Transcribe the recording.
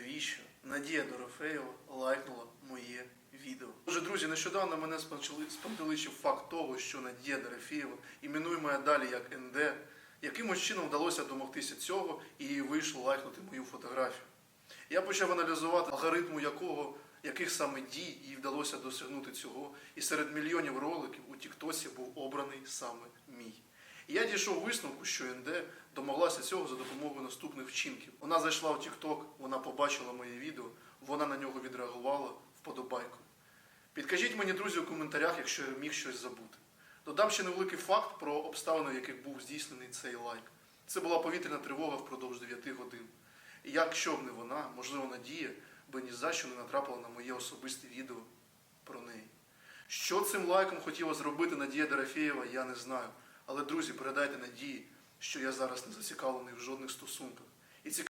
навіщо Надія Дорофеєва лайкнула моє відео. Отже, друзі, нещодавно мене спонтеличив факт того, що Надія Дорофеєва, іменує моя далі як НД, якимось чином вдалося домогтися цього і вийшло лайкнути мою фотографію. Я почав аналізувати алгоритму якого яких саме дій їй вдалося досягнути цього, і серед мільйонів роликів у Тіктосі був обраний саме мій. І я дійшов висновку, що НД домоглася цього за допомогою наступних вчинків. Вона зайшла в Тікток, вона побачила моє відео, вона на нього відреагувала вподобайкою. Підкажіть мені, друзі, у коментарях, якщо я міг щось забути. Додам ще невеликий факт про обставини, в яких був здійснений цей лайк. Це була повітряна тривога впродовж 9 годин. І якщо б не вона, можливо, Надія би ні за що не натрапила на моє особисте відео про неї. Що цим лайком хотіла зробити Надія Дорофєєва, я не знаю. Але, друзі, передайте Надії, що я зараз не зацікавлений в жодних стосунках.